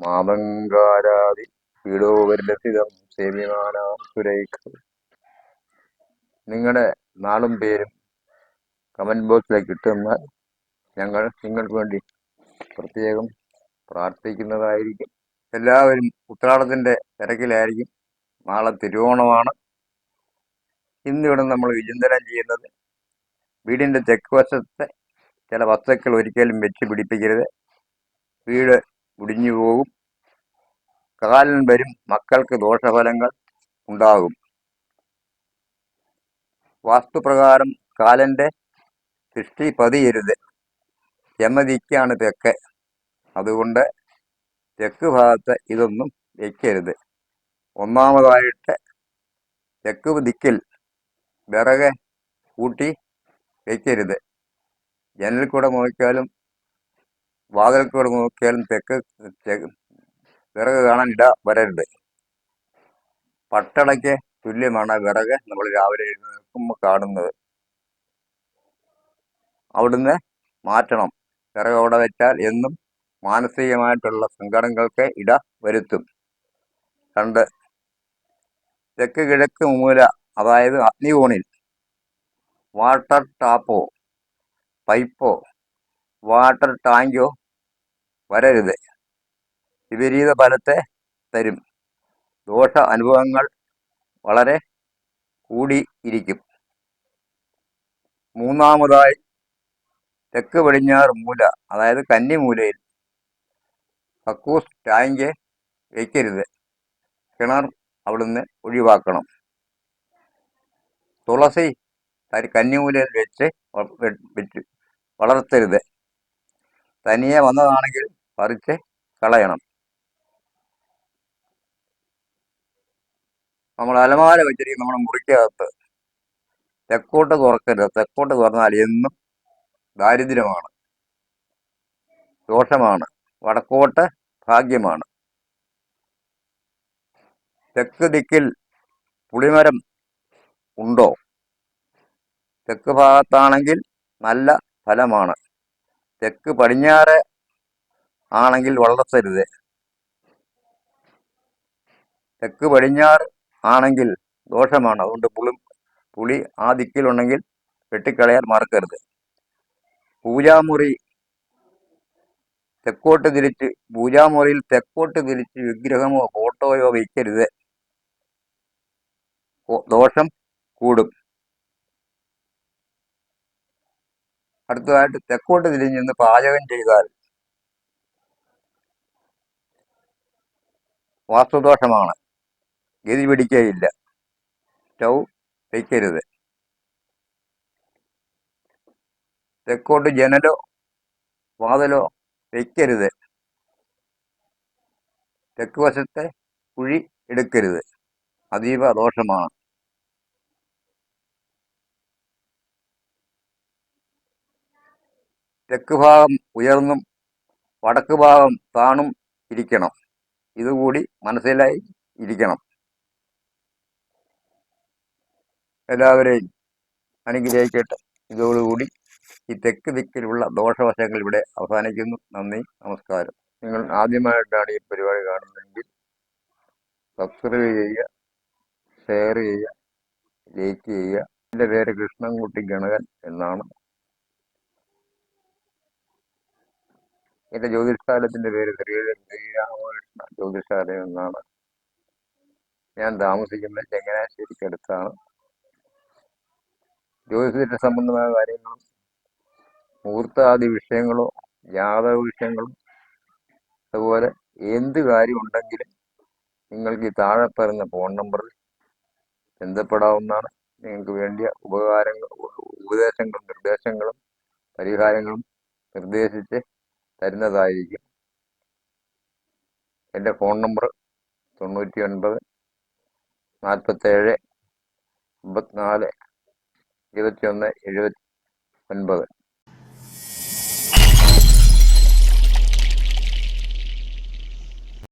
മാതങ്കാരാതി പീഡോപരിലസിതം സേവ്യമാനാം സുരൈഖ. നിങ്ങളുടെ നാളും പേരും കമന്റ് ബോക്സിലേക്ക് ഇട്ടുതന്നാൽ ഞങ്ങൾ നിങ്ങൾക്ക് വേണ്ടി പ്രത്യേകം പ്രാർത്ഥിക്കുന്നതായിരിക്കും. എല്ലാവരും ഉത്രാടത്തിന്റെ തിരക്കിലായിരിക്കും. നാളെ തിരുവോണമാണ്. ഇന്നിവിടെ നമ്മൾ വിചിന്തനം ചെയ്യുന്നത് വീടിന്റെ തെക്ക് വശത്തെ ചില വസ്തുക്കൾ ഒരിക്കലും വെച്ച് പിടിപ്പിക്കരുത്. വീട് മുടിഞ്ഞു പോകും. കാലൻ വരും മക്കൾക്ക് ദോഷഫലങ്ങൾ ഉണ്ടാകും. വാസ്തുപ്രകാരം കാലന്റെ സൃഷ്ടി പതിയരുത്. യമദിക്കാണ് തെക്ക്. അതുകൊണ്ട് തെക്ക് ഭാഗത്ത് ഇതൊന്നും വയ്ക്കരുത് ഒന്നാമതായിട്ട് തെക്ക് ദിക്കിൽ വിറക് കൂട്ടി വയ്ക്കരുത് ജനലിൽ കൂടെ നോക്കിയാലും വാതിൽ കൂടെ നോക്കിയാലും തെക്ക് വിറക് കാണാൻ ഇട വരരുത് പട്ടണയ്ക്ക് തുല്യമാണ് വിറക് നമ്മൾ രാവിലെ എഴുന്നേൽക്കുമ്പോൾ കാണുന്നത്. അവിടുന്ന് മാറ്റണം. വിറക് അവിടെ വെച്ചാൽ എന്നും മാനസികമായിട്ടുള്ള സങ്കടങ്ങൾക്ക് ഇട വരുത്തും. രണ്ട് തെക്ക് കിഴക്ക് മൂല അതായത് അഗ്നികോണിൽ വാട്ടർ ടാപ്പോ പൈപ്പോ വാട്ടർ ടാങ്കോ വരരുത്. വിപരീത ഫലത്തെ തരും. ദോഷ അനുഭവങ്ങൾ വളരെ കൂടിയിരിക്കും. മൂന്നാമതായി തെക്ക് പടിഞ്ഞാറ് മൂല അതായത് കന്നിമൂലയിൽ കക്കൂസ് ടാങ്ക് വയ്ക്കരുത് കിണർ അവിടുന്ന് ഒഴിവാക്കണം. തുളസി കന്നിമൂലയിൽ വെച്ച് വളർത്തരുത്. തനിയെ വന്നതാണെങ്കിൽ പറിച്ച് കളയണം. നമ്മൾ അലമാര വെച്ചിരിക്കും നമ്മുടെ മുറിക്കകത്ത് തെക്കോട്ട് കുറക്കരുത് തെക്കോട്ട് തുറന്നാൽ എന്നും ദാരിദ്ര്യമാണ്. ദോഷമാണ്. വടക്കോട്ട് ഭാഗ്യമാണ്. തെക്ക് ദിക്കിൽ പുളിമരം ഉണ്ടോ? തെക്ക് ഭാഗത്താണെങ്കിൽ നല്ല ഫലമാണ്. തെക്ക് പടിഞ്ഞാറ് ആണെങ്കിൽ വളർത്തരുത്. തെക്ക് പടിഞ്ഞാറ് ആണെങ്കിൽ ദോഷമാണ്. അതുകൊണ്ട് പുളി പുളി ആ ദിക്കിലുണ്ടെങ്കിൽ വെട്ടിക്കളയാൻ മറക്കരുത്. പൂജാമുറി തെക്കോട്ട് തിരിച്ച് പൂജാമുറിയിൽ തെക്കോട്ട് തിരിച്ച് വിഗ്രഹമോ ഫോട്ടോയോ വയ്ക്കരുത്. ദോഷം കൂടും. അടുത്തതായിട്ട് തെക്കോട്ട് തിരിഞ്ഞ് പാചകം ചെയ്താൽ വാസ്തുദോഷമാണ്. ഗതി പിടിക്കുകയില്ല സ്റ്റൗ വയ്ക്കരുത് തെക്കോട്ട് ജനലോ വാതിലോ വയ്ക്കരുത് തെക്ക് വശത്തെ കുഴി എടുക്കരുത്. അതീവ ദോഷമാണ്. തെക്ക് ഭാഗം ഉയർന്നും വടക്ക് ഭാഗം താണും ഇരിക്കണം. ഇതുകൂടി മനസ്സിലായി ഇരിക്കണം. എല്ലാവരെയും അനുഗ്രഹിക്കട്ടെ. ഇതോടുകൂടി ഈ തെക്ക് ദിക്കിലുള്ള ദോഷവശങ്ങൾ ഇവിടെ അവസാനിക്കുന്നു. നന്ദി നമസ്കാരം. നിങ്ങൾ ആദ്യമായിട്ടാണ് ഈ പരിപാടി കാണുന്നതെങ്കിൽ സബ്സ്ക്രൈബ് ചെയ്യുക ഷെയർ ചെയ്യുക ലൈക്ക് ചെയ്യുക. എന്റെ പേര് കൃഷ്ണൻകുട്ടി ഗണകൻ എന്നാണ്. എന്റെ ജ്യോതിഷാലയത്തിന്റെ പേര് ശ്രീരാമകൃഷ്ണ ജ്യോതിഷാലയം എന്നാണ് ഞാൻ താമസിക്കുന്നത് ചങ്ങനാശ്ശേരിക്കടുത്താണ് ജ്യോതിഷത്തിന്റെ സംബന്ധമായ കാര്യങ്ങളും മുഹൂർത്താദി വിഷയങ്ങളോ ജാതക വിഷയങ്ങളും അതുപോലെ എന്ത് കാര്യമുണ്ടെങ്കിലും നിങ്ങൾക്ക് ഈ താഴെ പറയുന്ന ഫോൺ നമ്പറിൽ ബന്ധപ്പെടാവുന്നതാണ്. നിങ്ങൾക്ക് വേണ്ടിയ ഉപകാരങ്ങൾ ഉപദേശങ്ങളും നിർദ്ദേശങ്ങളും പരിഹാരങ്ങളും നിർദ്ദേശിച്ച് തരുന്നതായിരിക്കും. എന്റെ ഫോൺ നമ്പർ തൊണ്ണൂറ്റി ഒൻപത് നാൽപ്പത്തേഴ് അമ്പത്തിനാല് ഇരുപത്തി ഒന്ന് എഴുപത്തി ഒൻപത്